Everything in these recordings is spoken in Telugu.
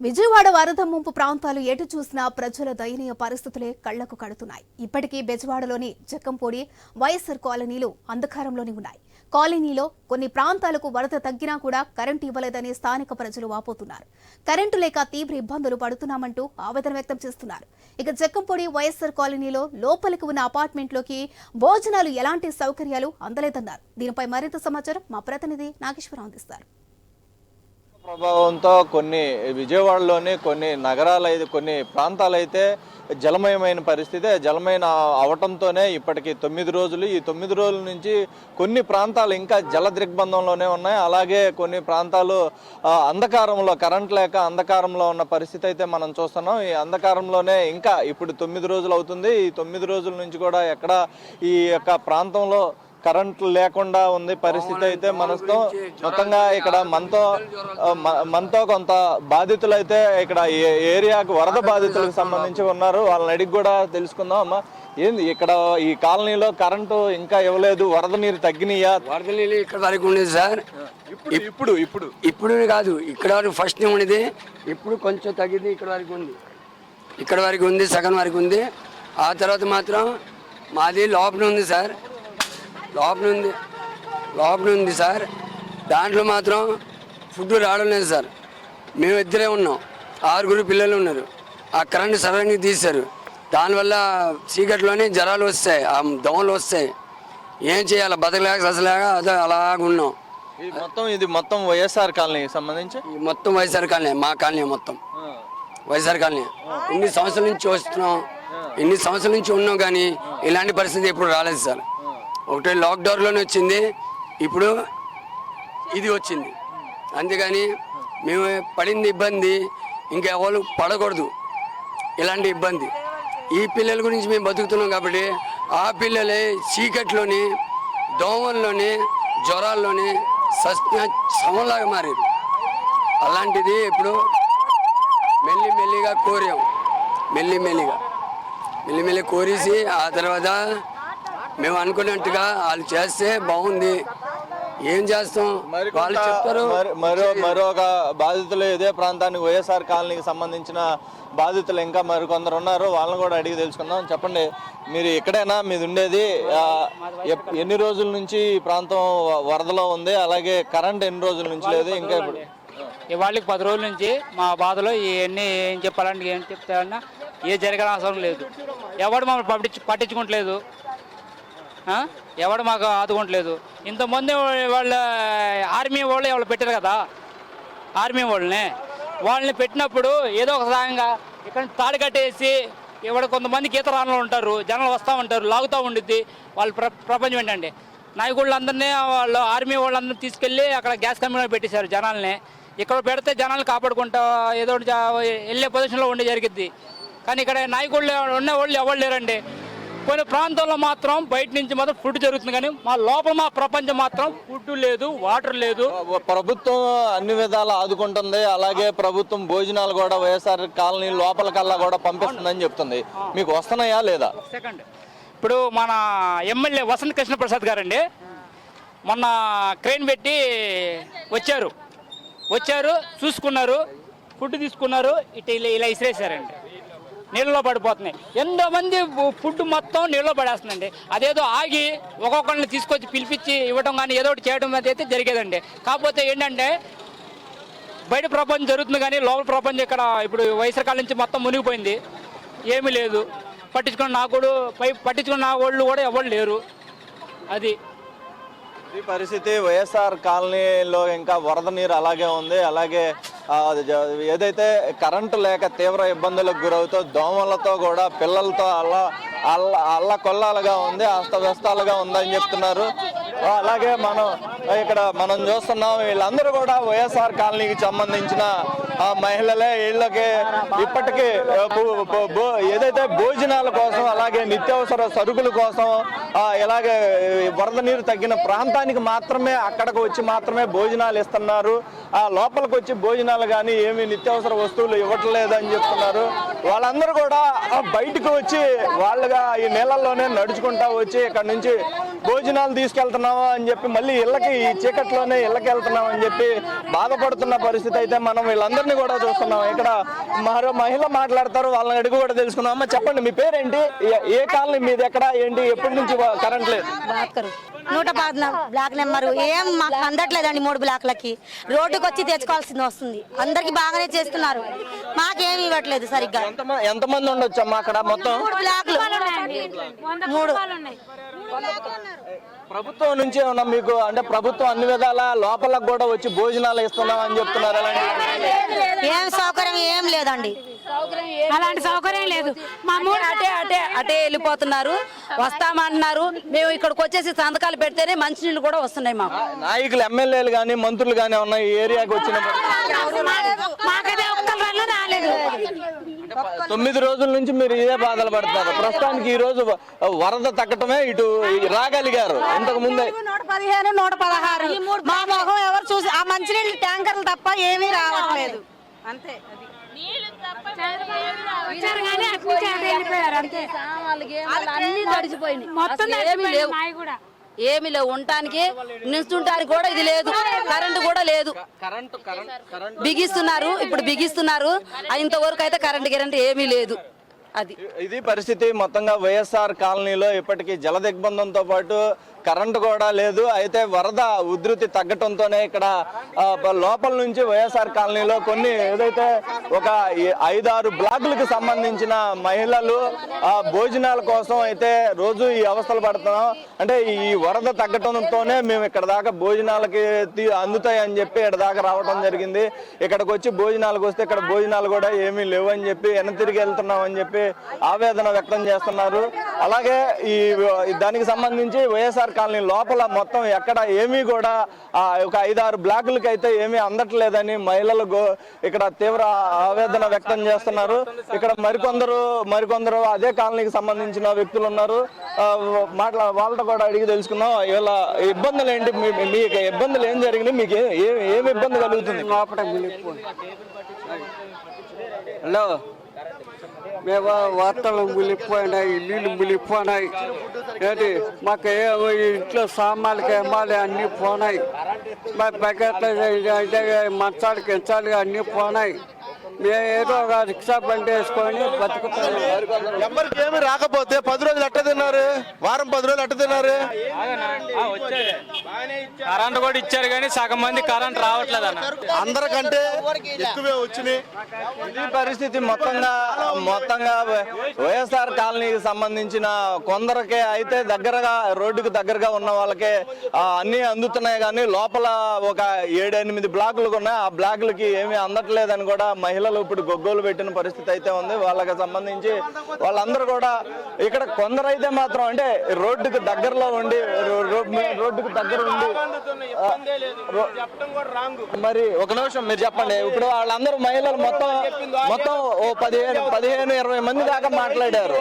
విజయవాడ వరద ముంపు ప్రాంతాలు ఎటు చూసినా ప్రజల దయనీయ పరిస్థితులే కళ్ళకు కడుతున్నాయి. ఇప్పటికీ బెజవాడలోని జక్కంపూడి వైఎస్ఆర్ కాలనీలు అంధకారంలోనే ఉన్నాయి. కాలనీలో కొన్ని ప్రాంతాలకు వరద తగ్గినా కూడా కరెంటు ఇవ్వలేదని స్థానిక ప్రజలు వాపోతున్నారు. కరెంటు లేక తీవ్ర ఇబ్బందులు పడుతున్నామంటూ ఆవేదన వ్యక్తం చేస్తున్నారు. ఇక జక్కంపూడి వైఎస్ఆర్ కాలనీలో లోపలికి ఉన్న అపార్ట్మెంట్లోకి భోజనాలు ఎలాంటి సౌకర్యాలు అందలేదన్నారు. దీనిపై మరింత సమాచారం మా ప్రతినిధి నాగేశ్వరరావు అందిస్తారు. ప్రభావంతో కొన్ని విజయవాడలోని కొన్ని నగరాలు అయితే కొన్ని ప్రాంతాలు అయితే జలమయమైన పరిస్థితి జలమైన అవటంతోనే ఇప్పటికి తొమ్మిది రోజులు. ఈ తొమ్మిది రోజుల నుంచి కొన్ని ప్రాంతాలు ఇంకా జల దిగ్బంధంలోనే ఉన్నాయి. అలాగే కొన్ని ప్రాంతాలు అంధకారంలో కరెంట్ లేక అంధకారంలో ఉన్న పరిస్థితి అయితే మనం చూస్తున్నాం. ఈ అంధకారంలోనే ఇంకా ఇప్పుడు తొమ్మిది రోజులు అవుతుంది. ఈ తొమ్మిది రోజుల నుంచి కూడా ఎక్కడ ఈ యొక్క ప్రాంతంలో కరెంట్ లేకుండా ఉంది పరిస్థితి అయితే మనతో మొత్తంగా ఇక్కడ మనతో మనతో కొంత బాధితులు అయితే ఇక్కడ ఏరియాకు వరద బాధితులకు సంబంధించి ఉన్నారు. వాళ్ళని అడిగి కూడా తెలుసుకుందాం అమ్మా. ఏంది ఇక్కడ ఈ కాలనీలో కరెంటు ఇంకా ఇవ్వలేదు వరద నీరు తగ్గినాయా? వరద నీళ్ళు ఇక్కడ వరకు ఉండేది సార్. ఇప్పుడు ఇప్పుడు ఇప్పుడు. ఇప్పుడు కాదు ఇక్కడ వరకు ఫస్ట్ ఉండేది. ఇప్పుడు కొంచెం తగ్గింది ఇక్కడ వరకు ఉంది. ఇక్కడ వరకు ఉంది సగం వరకు ఉంది. ఆ తర్వాత మాత్రం మాది లోపల ఉంది సార్. లోపల ఉంది లోపల ఉంది సార్. దాంట్లో మాత్రం ఫుడ్ రావడం లేదు సార్. మేము ఇద్దరే ఉన్నాం. ఆరుగురు పిల్లలు ఉన్నారు. ఆ కరెంట్ సడన్గా తీశారు. దానివల్ల చీకట్లోనే జ్వరాలు వస్తాయి. ఆ దోమలు వస్తాయి. ఏం చేయాలి? బతకలేక ససలేక అదే అలాగ ఉన్నాం. ఇది మొత్తం ఇది మొత్తం వైఎస్ఆర్ కాలనీకి సంబంధించి? మొత్తం వైఎస్ఆర్ కాలనీ మా కాలనీ మొత్తం. YSR colony. ఇన్ని సంవత్సరాల నుంచి వస్తున్నాం. ఇన్ని సంవత్సరాల నుంచి ఉన్నాం కానీ ఇలాంటి పరిస్థితి ఎప్పుడు రాలేదు సార్. ఒకటే లాక్డౌన్లోనే వచ్చింది. ఇప్పుడు ఇది వచ్చింది. అంతేగాని మేము పడింది ఇబ్బంది ఇంకెవరు పడకూడదు. ఇలాంటి ఇబ్బంది. ఈ పిల్లల గురించి మేము బతుకుతున్నాం కాబట్టి ఆ పిల్లలే చీకట్లోని దోమల్లోని జ్వరాల్లోని సస్న శవంలాగా మారారు. అలాంటిది ఇప్పుడు మెల్లి మెల్లిగా కోరాం. మెల్లి మెల్లిగా మెల్లి మెల్లి కోరేసి ఆ తర్వాత మేము అనుకున్నట్టుగా వాళ్ళు చేస్తే బాగుంది. ఏం చేస్తాం? మరి వాళ్ళు చెప్తారు మరి- మరో మరొక బాధితులు ఇదే ప్రాంతానికి వైఎస్ఆర్ కాలనీకి సంబంధించిన బాధితులు ఇంకా మరి కొందరు ఉన్నారు. వాళ్ళని కూడా అడిగి తెలుసుకుందాం. చెప్పండి మీరు ఇక్కడేనా? మీది ఉండేది? ఎన్ని రోజుల నుంచి ఈ ప్రాంతం వరదలో ఉంది? అలాగే కరెంట్ ఎన్ని రోజుల నుంచి లేదు? ఇంకా ఇప్పుడు ఇవాళకి పది రోజుల నుంచి మా బాధలో ఇవన్నీ ఏం చెప్పాలంటే ఏం చెప్తారన్నా ఏ జరగని అవసరం లేదు. ఎవడు మమ్మల్ని పట్టించు పట్టించుకోవట్లేదు? ఎవడు మాకు ఆదుకోవట్లేదు ఇంతమంది వాళ్ళ ఆర్మీ వాళ్ళు ఎవరు పెట్టారు కదా? ఆర్మీ వాళ్ళని. వాళ్ళని పెట్టినప్పుడు ఏదో ఒక సాయంగా ఇక్కడ తాడు కట్టేసి ఇక్కడ కొంతమంది గీత రాళ్ళు ఉంటారు జనాలు వస్తూ ఉంటారు లాగుతూ ఉండిద్ది. వాళ్ళ ప్ర ప్రపంచం ఏంటండి నాయకుళ్ళందరినీ వాళ్ళు ఆర్మీ వాళ్ళందరినీ తీసుకెళ్ళి అక్కడ గ్యాస్ కంపెనీలో పెట్టేశారు జనాల్ని. ఇక్కడ పెడితే జనాలు కాపాడుకుంటా ఏదో ఒకటి వెళ్ళే పొజిషన్లో ఉండి జరిగిద్ది. కానీ ఇక్కడ నాయకుళ్ళు ఉన్న వాళ్ళు ఎవరు లేరండి? కొన్ని ప్రాంతాల్లో మాత్రం బయట నుంచి మాత్రం ఫుడ్ జరుగుతుంది కానీ మా లోపల మా ప్రపంచం మాత్రం ఫుడ్ లేదు వాటర్ లేదు. ప్రభుత్వం అన్ని విధాలు ఆదుకుంటుంది. అలాగే ప్రభుత్వం భోజనాలు కూడా వైఎస్ఆర్ కాలనీ లోపలికల్లా కూడా పంపిస్తుందని చెప్తుంది. మీకు వస్తున్నాయా లేదా? సెకండ్. ఇప్పుడు మన ఎమ్మెల్యే వసంత కృష్ణ ప్రసాద్ గారండి. మొన్న క్రెయిన్ పెట్టి వచ్చారు. వచ్చారు చూసుకున్నారు ఫుడ్ తీసుకున్నారు ఇటు ఇలా ఇలా ఇసిరేసారండి నీళ్ళలో పడిపోతున్నాయి. ఎంతో మంది ఫుడ్ మొత్తం నీళ్ళలో పడేస్తుందండి. అదేదో ఆగి ఒక్కొక్కరిని తీసుకొచ్చి పిలిపించి ఇవ్వడం కానీ ఏదో ఒకటి చేయడం అనేది అయితే జరిగేదండి. కాకపోతే ఏంటంటే బయట ప్రపంచం జరుగుతుంది కానీ లోపల ప్రపంచం ఇక్కడ ఇప్పుడు వైసరకాల నుంచి మొత్తం మునిగిపోయింది. ఏమీ లేదు. పట్టించుకున్న నాకుడు కూడా పై పట్టించుకున్న నా వాళ్ళు కూడా ఎవరు లేరు. అది ఈ పరిస్థితి వైఎస్ఆర్ కాలనీలో ఇంకా వరద నీరు అలాగే ఉంది. అలాగే ఏదైతే కరెంటు లేక తీవ్ర ఇబ్బందులకు గురవుతూ దోమలతో కూడా పిల్లలతో అల్ల అల్ల అల్ల కొల్లాలుగా ఉంది అస్తవ్యస్తాలుగా ఉందని చెప్తున్నారు. అలాగే మనం ఇక్కడ మనం చూస్తున్నాం వీళ్ళందరూ కూడా వైఎస్ఆర్ కాలనీకి సంబంధించిన ఆ, మహిళలే వీళ్ళకి ఇప్పటికీ ఏదైతే భోజనాల కోసం అలాగే నిత్యావసర సరుకుల కోసం ఇలాగే వరద నీరు తగ్గిన ప్రాంతానికి మాత్రమే అక్కడికి వచ్చి మాత్రమే భోజనాలు ఇస్తున్నారు. ఆ లోపలికి వచ్చి భోజనాలు కానీ ఏమి నిత్యావసర వస్తువులు ఇవ్వట్లేదని చెప్తున్నారు. వాళ్ళందరూ కూడా బయటకు వచ్చి వాళ్ళుగా ఈ నీళ్ళల్లోనే నడుచుకుంటా వచ్చి ఇక్కడ నుంచి భోజనాలు తీసుకెళ్తున్నాము అని చెప్పి మళ్ళీ ఇళ్ళకి ఈ చీకట్లోనే ఇళ్ళకి వెళ్తున్నాం అని చెప్పి బాధపడుతున్న పరిస్థితి అయితే మనం వీళ్ళందరినీ కూడా చూస్తున్నాం. ఇక్కడ మరో మహిళ మాట్లాడతారు వాళ్ళని అడిగి కూడా తెలుసుకుందాం. అమ్మ చెప్పండి మీ పేరేంటి? ఏ- ఏ కాలనీ మీది ఎక్కడ? ఏంటి? ఎప్పటి నుంచి కరెంట్ లేదు. నూట పద్నాలుగు బ్లాక్ నెంబర్. ఏం మాకు అందట్లేదండి మూడు బ్లాక్లకి. రోడ్డుకి వచ్చి తెచ్చుకోవాల్సింది వస్తుంది. అందరికి బాగానే చేస్తున్నారు. మాకేమి ఇవ్వట్లేదు సరిగ్గా. ఎంతమంది ఎంతమంది ఉండొచ్చు అమ్మా అక్కడ మొత్తం? మూడు బ్లాక్లు. మూడు ప్రభుత్వం నుంచి ఏమన్నా మీకు అంటే ప్రభుత్వం అన్ని విధాల లోపలకు కూడా వచ్చి భోజనాలు ఇస్తున్నాం అని చెప్తున్నారు అలాంటి ఏం సౌకర్యం ఏం లేదండి అలాంటి సౌకర్యం లేదు మా మూడు అటే అటే అటే వెళ్ళిపోతున్నారు వస్తామంటున్నారు మేము ఇక్కడికి వచ్చేసి సంతకాలు పెడితేనే మంచినీళ్ళు కూడా వస్తున్నాయి మాకు నాయకులు ఎమ్మెల్యేలు కానీ మంత్రులు కానీ ఉన్న ఈ ఏరియాకి వచ్చిన మాకైతే ఒక్క రాలేదు తొమ్మిది రోజుల నుంచి మీరు ఇదే బాధలు పడుతున్నారు ప్రస్తుతానికి ఈ రోజు వరద తగ్గటమే ఇటు రాగలిగారు. ఇంతకు ముందే నూట పదిహేను నూట పదహారు. మా మొహం ఎవరు చూసి ఆ మంచినీళ్ళు ట్యాంకర్లు తప్ప ఏమీ రావట్లేదు. అంతే మొత్తం ఏమీ లేవు. ఉండటానికి నిల్చుంటానికి కూడా ఇది లేదు. కరెంటు కూడా లేదు. బిగిస్తున్నారు. ఇప్పుడు బిగిస్తున్నారు. ఇంతవరకు అయితే కరెంటు గిరంటు ఏమీ లేదు. అది. ఇది పరిస్థితి మొత్తంగా వైఎస్ఆర్ కాలనీలో ఇప్పటికీ జల దిగ్బంధంతో పాటు కరెంటు కూడా లేదు. అయితే వరద ఉధృతి తగ్గటంతోనే ఇక్కడ లోపల నుంచి వైఎస్ఆర్ కాలనీలో కొన్ని ఏదైతే ఒక ఐదారు బ్లాకులకు సంబంధించిన మహిళలు భోజనాల కోసం అయితే రోజు ఈ అవస్థలు పడుతున్నాం. అంటే ఈ వరద తగ్గటంతోనే మేము ఇక్కడ దాకా భోజనాలకి తీ- చెప్పి ఇక్కడ దాకా రావడం జరిగింది. ఇక్కడికి వచ్చి భోజనాలకు వస్తే ఇక్కడ భోజనాలు కూడా ఏమీ లేవు అని చెప్పి వెన తిరిగి వెళ్తున్నాం అని చెప్పి ఆవేదన వ్యక్తం చేస్తున్నారు. అలాగే ఈ దానికి సంబంధించి వైఎస్ఆర్ కాలనీ లోపల మొత్తం ఎక్కడ ఏమీ కూడా ఒక ఐదారు బ్లాకులకి అయితే ఏమీ అందట్లేదని మహిళలు ఇక్కడ తీవ్ర ఆవేదన వ్యక్తం చేస్తున్నారు. ఇక్కడ మరికొందరు మరికొందరు అదే కాలనీకి సంబంధించిన వ్యక్తులు ఉన్నారు. మాట్లా వాళ్ళతో కూడా అడిగి తెలుసుకుందాం. ఇవాళ ఇబ్బందులు ఏంటి మీ- మీకు ఇబ్బందులు ఏం జరిగినాయి మీకు ఏమి ఇబ్బంది కలుగుతుంది? హలో. మేము వార్తలు మునిగిపోయినాయి ఇల్లు మునిగిపోయినాయి. ఏంటి? మాకు ఏ ఇంట్లో సామాన్లకి ఏమాలి అన్నీ పోనాయి. మా బకెట్లు మంచాలు మంచాలకి అన్నీ పోనాయి. మేము ఏదో ఒక రిక్షా బండి వేసుకొని బతుకుతాం ఎవరికి ఏమి రాకపోతే పది రోజులు ఎట్ట తిన్నారు? వారం పది రోజులు ఎట్ట తిన్నారు? కరెంట్ కూడా ఇచ్చారు కానీ సగం మంది కరెంట్ రావట్లేదు అన్న. అందరికంటే ఎక్కువే వచ్చినాయి. ఇది పరిస్థితి మొత్తంగా మొత్తంగా వైఎస్ఆర్ కాలనీకి సంబంధించిన కొందరికే అయితే దగ్గరగా రోడ్డుకు దగ్గరగా ఉన్న వాళ్ళకే అన్ని అందుతున్నాయి కానీ లోపల ఒక ఏడెనిమిది బ్లాకులు ఉన్నాయి. ఆ బ్లాకులకి ఏమీ అందట్లేదని కూడా మహిళలు ఇప్పుడు గొగ్గోలు పెట్టిన పరిస్థితి అయితే ఉంది. వాళ్ళకి సంబంధించి వాళ్ళందరూ కూడా ఇక్కడ కొందరైతే మాత్రం అంటే రోడ్డుకు దగ్గరలో ఉండి రోడ్డుకు దగ్గర ఉండి మరి ఒక నిమిషం మీరు చెప్పండి. ఇప్పుడు వాళ్ళందరూ మహిళలు మొత్తం మొత్తం ఓ పదిహేను పదిహేను ఇరవై మంది దాకా మాట్లాడారు.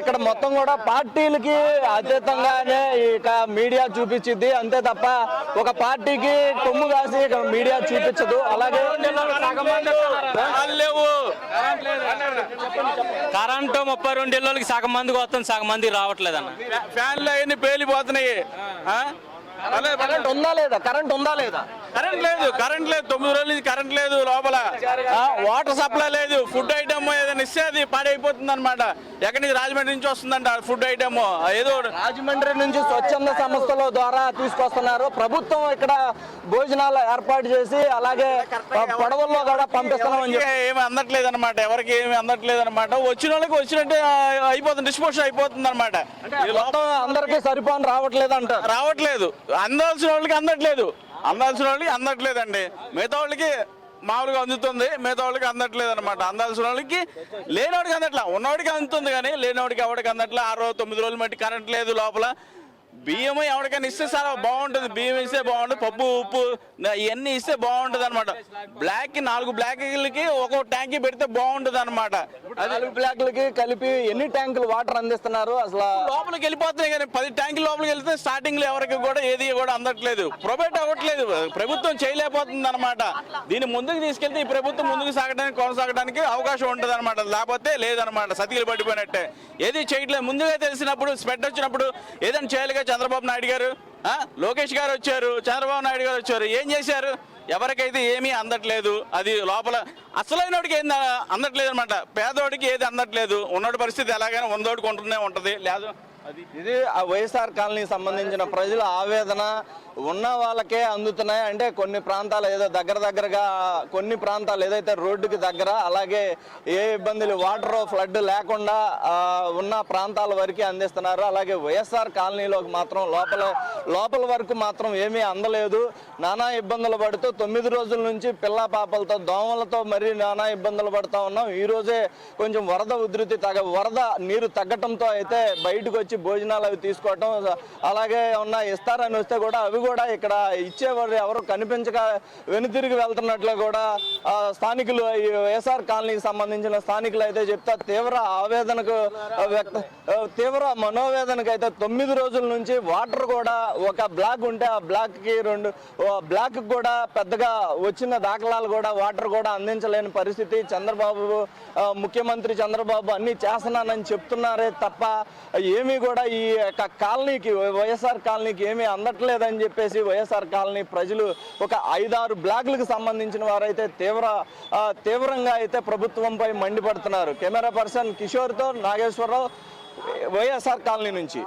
ఇక్కడ మొత్తం కూడా పార్టీలకి అతీతంగానే ఇక మీడియా చూపించింది అంతే తప్ప ఒక పార్టీకి కొమ్ము కాసి ఇక్కడ మీడియా చూపించదు. అలాగే లేవు కరెంటు ముప్పై రెండు ఇళ్ళకి సగం మందికి వస్తుంది సగం మంది రావట్లేదు అన్న. ఫ్యాన్లు అవన్నీ పేలిపోతున్నాయి. కరెంట్ ఉందా లేదా? కరెంట్ ఉందా లేదా? కరెంట్ లేదు కరెంట్ లేదు. తొమ్మిది రోజుల నుంచి కరెంట్ లేదు లోపల. వాటర్ సప్లై లేదు. ఫుడ్ ఐటమ్ ఏదైనా ఇస్తే అది పాడైపోతుంది అనమాట ఎక్కడి నుంచి? రాజమండ్రి నుంచి వస్తుందంట ఫుడ్ ఐటమ్. ఏదో రాజమండ్రి నుంచి స్వచ్ఛంద సంస్థల ద్వారా తీసుకొస్తున్నారు. ప్రభుత్వం ఇక్కడ భోజనాలు ఏర్పాటు చేసి అలాగే పడవల్లో కూడా పంపిస్తున్నామని చెప్పి. ఏమి అందట్లేదు అనమాట ఎవరికి ఏమి అందట్లేదు అనమాట వచ్చిన వాళ్ళకి వచ్చినట్టే అయిపోతుంది. డిస్పోషన్ అయిపోతుంది అనమాట అందరికీ సరిపోని రావట్లేదు అంటారు. రావట్లేదు. అందాల్సిన వాళ్ళకి అందట్లేదు. అందాల్సిన వాళ్ళకి అందట్లేదండి. మిగతా వాళ్ళకి మామూలుగా అందుతుంది మిగతా వాళ్ళకి అందట్లేదు అనమాట అందాల్సిన వాళ్ళకి లేనివాడికి అందట్లా ఉన్నవాడికి అందుతుంది కానీ లేనివాడికి ఎవరికి అందట్లే? ఆరు తొమ్మిది రోజులు మట్టి కరెంట్ లేదు లోపల. బియ్యం ఎవరికైనా ఇస్తే సార్ బాగుంటుంది. బియ్యం ఇస్తే బాగుంటుంది. పప్పు ఉప్పు ఇవన్నీ ఇస్తే బాగుంటుంది అనమాట బ్లాక్ నాలుగు బ్లాక్లకి ఒక్కో ట్యాంకీ పెడితే బాగుంటుంది అనమాట నాలుగు బ్లాక్లకి కలిపి ఎన్ని ట్యాంకులు వాటర్ అందిస్తున్నారు? అసలు లోపలికి వెళ్ళిపోతున్నాయి కానీ పది ట్యాంకుల లోపలికి వెళ్తే స్టార్టింగ్లో ఎవరికి కూడా ఏది కూడా అందట్లేదు. ప్రొవైడ్ అవ్వట్లేదు. ప్రభుత్వం చేయలేకపోతుంది అనమాట దీన్ని ముందుకు తీసుకెళ్తే ఈ ప్రభుత్వం ముందుకు సాగడానికి కొనసాగడానికి అవకాశం ఉంటుంది అనమాట లేకపోతే లేదనమాట సతికిలు పడిపోయినట్టే ఏది చేయట్లేదు. ముందుగా తెలిసినప్పుడు స్ప్రెడ్ వచ్చినప్పుడు ఏదైనా చేయాలిగా చంద్రబాబు నాయుడు గారు? ఆ? లోకేష్ గారు వచ్చారు చంద్రబాబు నాయుడు గారు వచ్చారు. ఏం చేశారు? ఎవరికైతే ఏమీ అందట్లేదు అది లోపల అసలైనోడికి ఏం అందట్లేదు అనమాట పేదోడికి ఏది అందట్లేదు. ఉన్నోడి పరిస్థితి ఎలాగైనా ఉందోడికి ఉంటూనే లేదు ఇది ఆ వైఎస్ఆర్ కాలనీకి సంబంధించిన ప్రజల ఆవేదన ఉన్న వాళ్ళకే అందుతున్నాయి. అంటే కొన్ని ప్రాంతాలు ఏదో దగ్గర దగ్గరగా కొన్ని ప్రాంతాలు ఏదైతే రోడ్డుకి దగ్గర అలాగే ఏ ఇబ్బందులు వాటర్ ఫ్లడ్ లేకుండా ఉన్న ప్రాంతాల వరకు అందిస్తున్నారు. అలాగే వైఎస్ఆర్ కాలనీలోకి మాత్రం లోపల లోపల వరకు మాత్రం ఏమీ అందలేదు. నానా ఇబ్బందులు పడుతూ తొమ్మిది రోజుల నుంచి పిల్ల పాపలతో దోమలతో మరీ నానా ఇబ్బందులు పడుతూ ఉన్నాం. ఈరోజే కొంచెం వరద ఉధృతి తగ్గ వరద నీరు తగ్గటంతో అయితే బయటకు వచ్చి భోజనాలు అవి తీసుకోవటం అలాగే ఉన్న ఇస్తారని వస్తే కూడా అవి కూడా ఇక్కడ ఇచ్చేవారు ఎవరు కనిపించక వెనుతిరిగి వెళ్తున్నట్లు కూడా స్థానికులు ఈ వైఎస్ఆర్ కాలనీకి సంబంధించిన స్థానికులు అయితే చెప్తా తీవ్ర ఆవేదనకు వ్యక్త తీవ్ర మనోవేదనకు అయితే తొమ్మిది రోజుల నుంచి వాటర్ కూడా ఒక బ్లాక్ ఉంటే ఆ బ్లాక్కి రెండు బ్లాక్ కూడా పెద్దగా వచ్చిన దాఖలాలు కూడా వాటర్ కూడా అందించలేని పరిస్థితి. చంద్రబాబు ముఖ్యమంత్రి చంద్రబాబు అన్ని చేస్తున్నానని చెప్తున్నారే తప్ప ఏమీ కూడా ఈ యొక్క కాలనీకి వైఎస్ఆర్ కాలనీకి ఏమీ అందట్లేదని చెప్పేసి వైఎస్ఆర్ కాలనీ ప్రజలు ఒక ఐదారు బ్లాక్లకు సంబంధించిన వారైతే తీవ్ర తీవ్రంగా అయితే ప్రభుత్వంపై మండిపడుతున్నారు. కెమెరా పర్సన్ కిషోర్తో నాగేశ్వరరావు వైఎస్ఆర్ కాలనీ నుంచి.